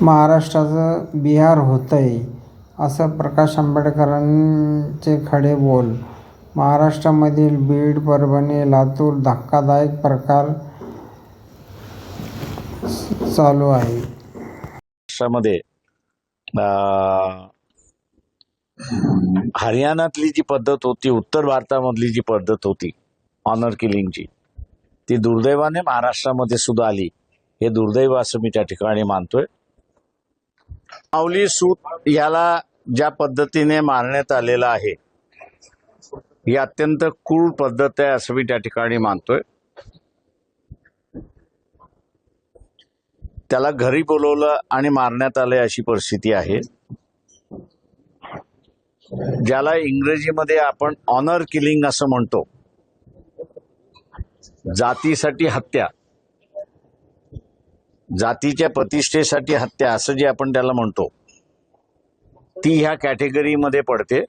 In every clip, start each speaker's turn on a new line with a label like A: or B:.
A: महाराष्ट्राचं बिहार होतं आहे असं प्रकाश आंबेडकरांचे खडे बोल. महाराष्ट्रामधील बीड परभणी लातूर धक्कादायक प्रकार चालू आहे.
B: महाराष्ट्रामध्ये हरियाणातली जी पद्धत होती उत्तर भारतामधली जी पद्धत होती ऑनर किलिंगची ती दुर्दैवाने महाराष्ट्रामध्ये सुद्धा आली. हे दुर्दैव असं मी त्या ठिकाणी मानतोय. माऊली सूत याला ज्या पद्धतीने मारण्यात आलेलं आहे ही अत्यंत क्रूर पद्धत आहे असं मी त्या ठिकाणी मानतोय. त्याला घरी बोलवलं आणि मारण्यात आलंय अशी परिस्थिती आहे. ज्याला इंग्रजीमध्ये आपण ऑनर किलिंग असं म्हणतो. जातीसाठी हत्या. जातीच्या प्रतिष्ठेसाठी हत्या असं जे आपण त्याला म्हणतो ती ह्या कॅटेगरीमध्ये पडते.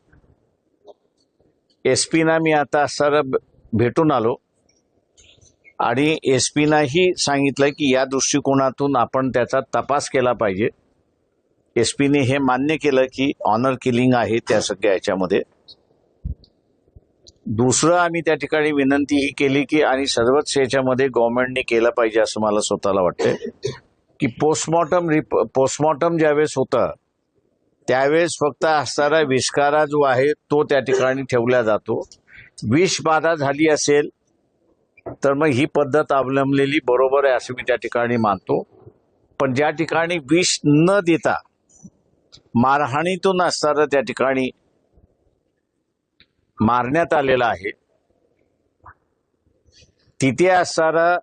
B: एस पीना मी आता सर भेटून आलो आणि एस पीनाही सांगितलं की या दृष्टिकोनातून आपण त्याचा तपास केला पाहिजे. एस पीने हे मान्य केलं की ऑनर किलिंग आहे त्या सगळ्या याच्यामध्ये. दुसरं आम्ही त्या ठिकाणी विनंती ही केली की आणि सर्वच याच्यामध्ये गव्हर्नमेंटने केलं पाहिजे असं मला स्वतःला वाटतंय. की पोस्टमॉर्टम रिप पोस्टमॉर्टम ज्यावेळेस होतं त्यावेळेस फक्त असणारा विष्कारा जो आहे तो त्या ठिकाणी ठेवला जातो. विष बाधा झाली असेल तर मग ही पद्धत अवलंबलेली बरोबर आहे असं मी त्या ठिकाणी मानतो. पण ज्या ठिकाणी विष न देता मारहाणीतून असणारं त्या ठिकाणी मारण्यात आलेलं आहे. तिथे असणारं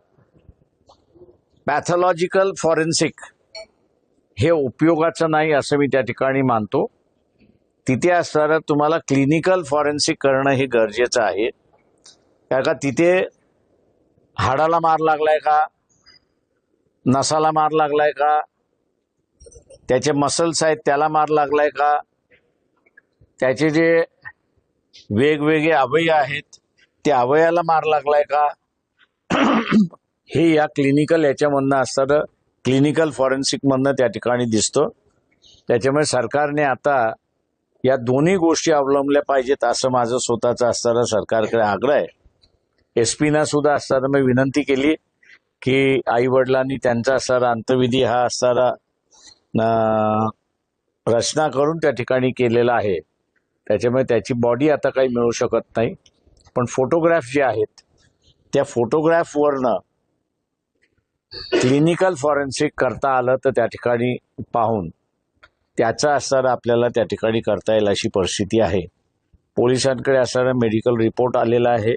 B: पॅथॉलॉजिकल फॉरेन्सिक हे उपयोगाचं नाही असं मी त्या ठिकाणी मानतो. तिथे असणारं तुम्हाला क्लिनिकल फॉरेन्सिक करणं हे गरजेचं आहे. कारण का तिथे हाडाला मार लागलाय का? नसाला मार लागलाय का? त्याचे मसल्स आहेत त्याला मार लागलाय का? त्याचे जे वेगवेगळे अवयव आहेत. त्या अवयाला मार लागलाय का? हे या क्लिनिकल याच्यामधनं असतं क्लिनिकल फॉरेन्सिकमधनं त्या ठिकाणी दिसतं. त्याच्यामुळे सरकारने आता या दोन्ही गोष्टी अवलंबल्या पाहिजेत असं माझं स्वतःचं असताना सरकारकडे आग्रह आहे. एस पीना सुद्धा असताना मी विनंती केली की आई वडिलांनी त्यांचा असणारा अंतविधी हा असणारा रचना करून त्या ठिकाणी केलेला आहे. त्याच्यामुळे त्याची बॉडी आता काही मिळू शकत नाही. पण फोटोग्राफ जे आहेत त्या फोटोग्राफवरनं क्लिनिकल फॉरेन्सिक करता आलं तर त्या ठिकाणी पाहून त्याचा असर आपल्याला त्या ठिकाणी करता येईल अशी परिस्थिती आहे. पोलिसांकडे असणारा मेडिकल रिपोर्ट आलेला आहे.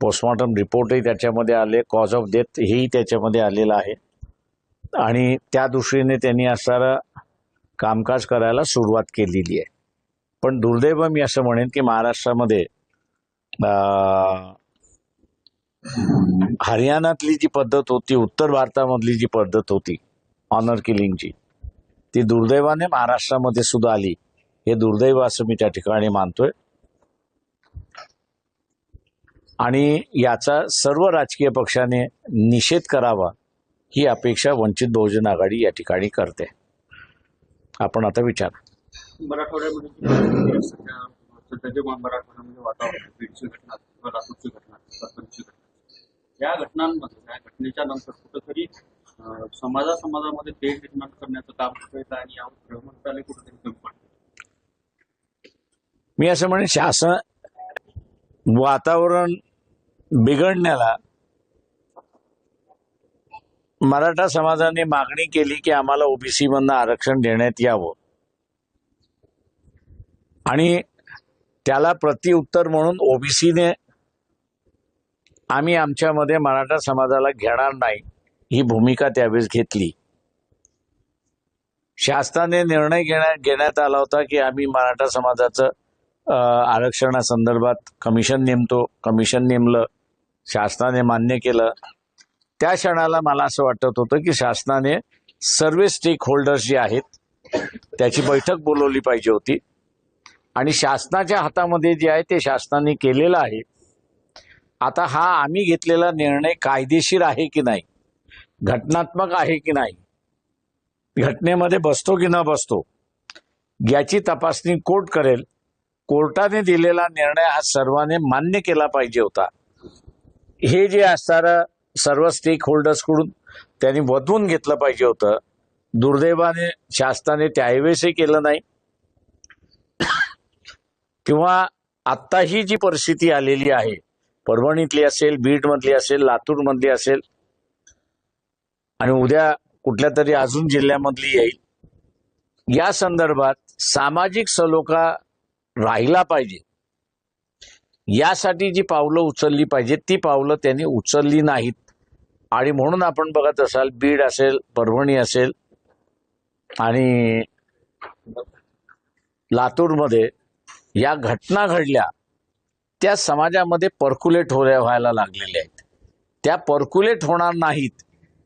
B: पोस्टमॉर्टम रिपोर्टही त्याच्यामध्ये आले कॉज ऑफ डेथ हेही त्याच्यामध्ये आलेलं आहे. आणि त्या दृष्टीने त्यांनी असणारं कामकाज करायला सुरुवात केलेली आहे. पण दुर्दैव मी असं म्हणेन की महाराष्ट्रामध्ये हरियाणातली जी पद्धत होती उत्तर भारतामधली जी पद्धत होती ऑनर किलिंगची ती दुर्दैवाने महाराष्ट्रामध्ये सुद्धा आली. हे दुर्दैव असं मी त्या ठिकाणी मानतोय. आणि याचा सर्व राजकीय पक्षाने निषेध करावा ही अपेक्षा वंचित बहुजन आघाडी या ठिकाणी करते. आपण आता विचार.
C: मराठवाड्यामध्ये सध्या सध्या जे मराठवाड्यामध्ये वातावरण बीडची घटना किंवा लातूरची घटना सरपंचची घटना या घटनांमध्ये या घटनेच्या नंतर कुठंतरी समाजा समाजामध्ये तेढ निर्माण करण्याचं काम होत आहे आणि यावर गृहमंत्रालय कुठेतरी कमी पडतं
B: मी असं म्हणेन शासन वातावरण बिघडण्याला मराठा समाजाने मागणी केली की आम्हाला ओबीसी मधनं आरक्षण देण्यात यावं. आणि त्याला प्रतिउत्तर म्हणून ओबीसीने आम्ही आमच्यामध्ये मराठा समाजाला घेणार नाही ही भूमिका त्यावेळेस घेतली. शासनाने निर्णय घेण्या घेण्यात आला होता की आम्ही मराठा समाजाचं आरक्षणासंदर्भात कमिशन नेमतो. कमिशन नेमलं. शासनाने मान्य केलं. त्या क्षणाला मला असं वाटत होतं की शासनाने सर्व स्टेक होल्डर्स जे आहेत त्याची बैठक बोलवली पाहिजे होती. आणि शासनाच्या हातामध्ये जे आहे ते शासनाने केलेलं आहे. आता हा आम्ही घेतलेला निर्णय कायदेशीर आहे की नाही? घटनात्मक आहे की नाही? घटनेमध्ये बसतो की न बसतो? याची तपासणी कोर्ट करेल. कोर्टाने दिलेला निर्णय हा सर्वांनी मान्य केला पाहिजे होता. हे जे असणारं सर्व स्टेक होल्डर्सकडून त्यांनी वधवून घेतलं पाहिजे होतं. दुर्दैवाने शासनाने त्यावेळेसही केलं नाही. किंवा आत्ताही जी परिस्थिती आलेली आहे परभणीतली असेल बीडमधली असेल लातूरमधली असेल आणि उद्या कुठल्या तरी अजून जिल्ह्यामधली येईल या संदर्भात सामाजिक सलोखा राहिला पाहिजे. यासाठी जी पावलं उचलली पाहिजेत ती पावलं त्यांनी उचलली नाहीत. आणि म्हणून आपण बघत असाल बीड असेल परभणी असेल आणि लातूरमध्ये या घटना घडल्या त्या समाजामध्ये पर्क्युलेट हो व्हायला लागलेल्या आहेत. त्या पर्क्युलेट होणार नाहीत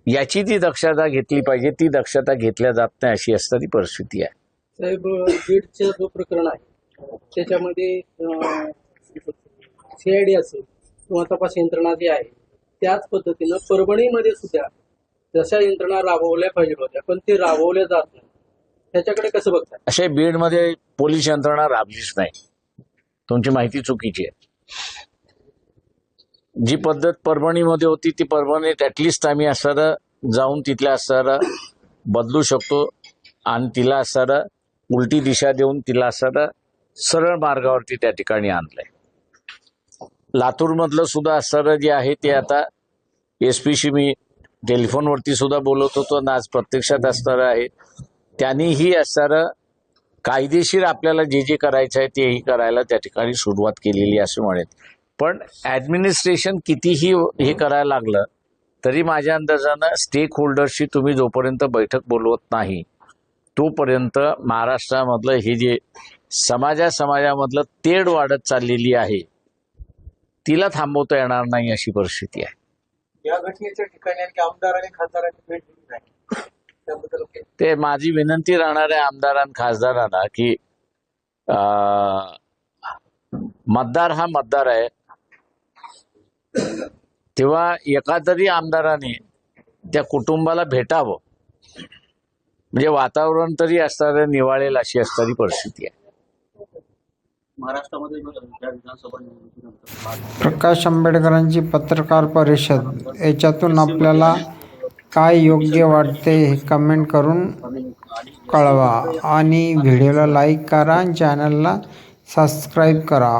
B: याची ती दक्षता घेतली पाहिजे. ती दक्षता घेतल्या जात नाही अशी असणारी परिस्थिती आहे.
D: साहेब बीडचं जो प्रकरण आहे त्याच्यामध्ये सीआयडी असेल किंवा तपास यंत्रणा जी आहे त्याच पद्धतीनं परभणीमध्ये सुद्धा जशा यंत्रणा राबवल्या पाहिजे होत्या पण ते राबवल्या जात नाही. त्याच्याकडे कसं बघताय?
B: असे बीडमध्ये पोलीस यंत्रणा राबलीच नाही. तुमची माहिती चुकीची आहे. जी पद्धत परभणीमध्ये होती ती परभणीत ऍटलिस्ट आम्ही असणारं जाऊन तिथल्या असणारं बदलू शकतो आणि तिला असणारं उलटी दिशा देऊन तिला असणारं सरळ मार्गावरती त्या ठिकाणी आणलंय. लातूरमधलं सुद्धा असणारं जे आहे ते आता एस पीशी मी टेलिफोनवरती सुद्धा बोलत होतो. आणि आज प्रत्यक्षात असणारं आहे. त्यांनीही असणारं कायदेशीर आपल्याला जे जे करायचं आहे तेही करायला त्या ठिकाणी सुरुवात केलेली असं म्हणेल पण ॲडमिनिस्ट्रेशन कितीही हे करायला लागलं तरी माझ्या अंदाजानं स्टेक होल्डरशी तुम्ही जोपर्यंत बैठक बोलवत नाही तोपर्यंत महाराष्ट्रामधलं हे जे समाजा समाजामधलं तेढ वाढत चाललेली आहे तिला थांबवता येणार नाही अशी परिस्थिती आहे.
D: या घटनेच्या ठिकाणी आणखी आमदार आणि खासदारांनी भेट दिली नाही. त्याबद्दल
B: ते माझी विनंती राहणार आहे आमदारां खासदारांना की अं, मतदार हा मतदार आहे. तेव्हा एका तरी आमदाराने त्या कुटुंबाला भेटावं. म्हणजे वातावरण तरी असणारं निवाळेल अशी असणारी परिस्थिती आहे.
C: महाराष्ट्रामध्ये बघा, ज्या विधानसभा निवडणुकीनंतर
A: प्रकाश आंबेडकरांची पत्रकार परिषद. याच्यातून आपल्याला काय योग्य वाटते हे कमेंट करून कळवा. आणि व्हिडिओला लाईक करा आणि चॅनलला सबस्क्राईब करा.